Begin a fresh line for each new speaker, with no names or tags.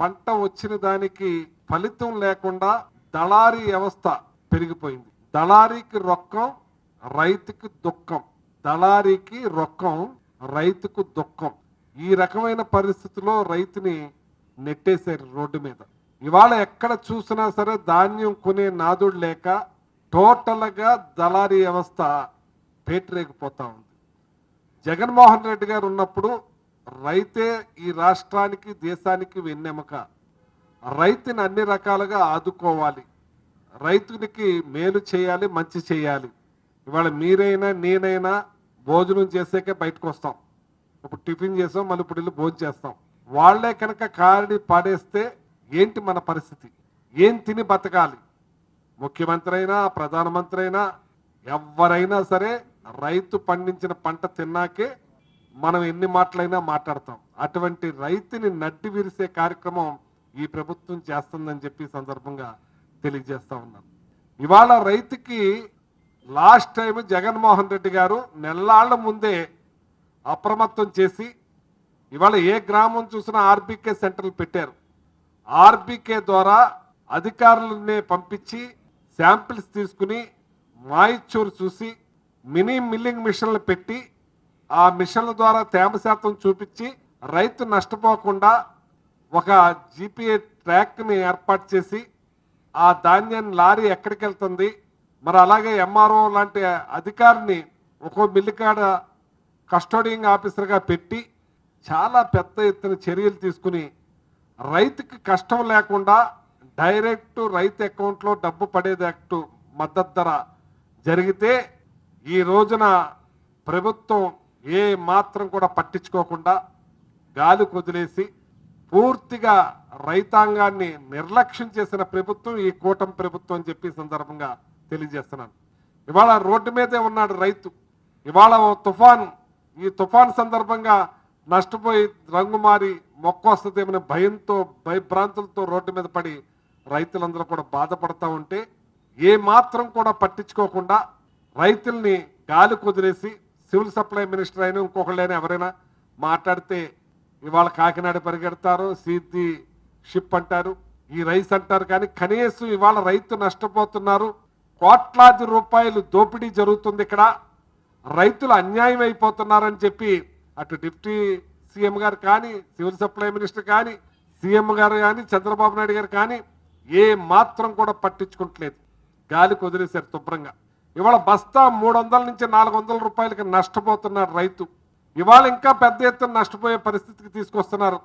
పంట వచ్చిన దానికి ఫలితం లేకుండా దళారీ వ్యవస్థ పెరిగిపోయింది. దళారీకి రొక్కం రైతుకి దుఃఖం. దళారీకి రొక్కం రైతుకు దుఃఖం. ఈ రకమైన పరిస్థితిలో రైతుని నెట్టేశారు రోడ్డు మీద. ఇవాళ ఎక్కడ చూసినా సరే ధాన్యం కొనే నాదుడు లేక టోటల్గా దళారీ వ్యవస్థ పేటరేగిపోతా ఉంది. జగన్మోహన్ రెడ్డి గారు ఉన్నప్పుడు రైతే ఈ రాష్ట్రానికి దేశానికి వెన్నెముక. రైతుని అన్ని రకాలుగా ఆదుకోవాలి. రైతునికి మేలు చేయాలి మంచి చేయాలి. ఇవాళ మీరైనా నేనైనా భోజనం చేసాకే బయటకు వస్తాం ఇప్పుడు టిఫిన్ చేసాం మళ్ళీ ఇప్పుడు వెళ్ళి భోజనం చేస్తాం. వాళ్ళే కనుక కారిని పాడేస్తే ఏంటి మన పరిస్థితి? ఏం తిని బతకాలి? ముఖ్యమంత్రి అయినా ప్రధానమంత్రి అయినా ఎవరైనా సరే రైతు పండించిన పంట తిన్నాకే మనం ఎన్ని మాటలైనా మాట్లాడతాం. అటువంటి రైతుని నడ్డి విరిసే కార్యక్రమం ఈ ప్రభుత్వం చేస్తుందని చెప్పి సందర్భంగా తెలియజేస్తా ఉన్నాను. ఇవాళ రైతుకి లాస్ట్ టైం జగన్మోహన్ రెడ్డి గారు నెల్లాళ్ళ ముందే అప్రమత్తం చేసి ఇవాళ ఏ గ్రామం చూసినా ఆర్బీకే సెంటర్లు పెట్టారు. ఆర్బీకే ద్వారా అధికారులనే పంపించి శాంపిల్స్ తీసుకుని మాయిచూరు చూసి మినీ మిల్లింగ్ మిషన్లు పెట్టి ఆ మిషన్ల ద్వారా తేమ శాతం చూపించి రైతు నష్టపోకుండా ఒక జీపీఏ ట్రాక్ని ఏర్పాటు చేసి ఆ ధాన్యాన్ని లారీ ఎక్కడికి వెళ్తుంది మరి అలాగే ఎంఆర్ఓ లాంటి అధికారిని ఒక్కో మిల్లికాడ కస్టోడింగ్ ఆఫీసర్గా పెట్టి చాలా పెద్ద ఎత్తున చర్యలు తీసుకుని రైతుకి కష్టం లేకుండా డైరెక్ట్ రైతు అకౌంట్లో డబ్బు పడేటట్టు మద్దతు ధర జరిగితే ఈ రోజున ప్రభుత్వం ఏ మాత్రం కూడా పట్టించుకోకుండా గాలి కొదిలేసి పూర్తిగా రైతాంగాన్ని నిర్లక్ష్యం చేసిన ప్రభుత్వం ఈ కూటమి ప్రభుత్వం అని చెప్పి సందర్భంగా తెలియజేస్తున్నాను. ఇవాళ రోడ్డు మీదే ఉన్నాడు రైతు. ఇవాళ తుఫాను తుఫాన్. ఈ తుఫాన్ సందర్భంగా నష్టపోయి రంగు మారి మొక్క వస్తుందేమనే భయంతో భయభ్రాంతులతో రోడ్డు మీద పడి రైతులందరూ కూడా బాధపడతా ఉంటే ఏ మాత్రం కూడా పట్టించుకోకుండా రైతుల్ని గాలి కుదిరేసి సివిల్ సప్లై మినిస్టర్ అయినా ఇంకొకళ్ళైనా ఎవరైనా మాట్లాడితే ఇవాళ కాకినాడ పరిగెడతారు సీతి షిప్ అంటారు ఈ రైస్ అంటారు. కానీ కనీసం ఇవాళ రైతు నష్టపోతున్నారు. కోట్లాది రూపాయలు దోపిడీ జరుగుతుంది ఇక్కడ. రైతులు అన్యాయం అయిపోతున్నారని చెప్పి అటు డిప్యూటీ సీఎం గారు కానీ సివిల్ సప్లై మినిస్టర్ కానీ సీఎం గారు కానీ చంద్రబాబు నాయుడు గారు కానీ ఏ మాత్రం కూడా పట్టించుకుంటలేదు. గాలి కుదిరేశారు శుభ్రంగా. ఇవాళ బస్తా మూడు వందల నుంచి నాలుగు వందల రూపాయలకి నష్టపోతున్నాడు రైతు. ఇవాళ ఇంకా పెద్ద ఎత్తున నష్టపోయే పరిస్థితికి తీసుకొస్తున్నారు.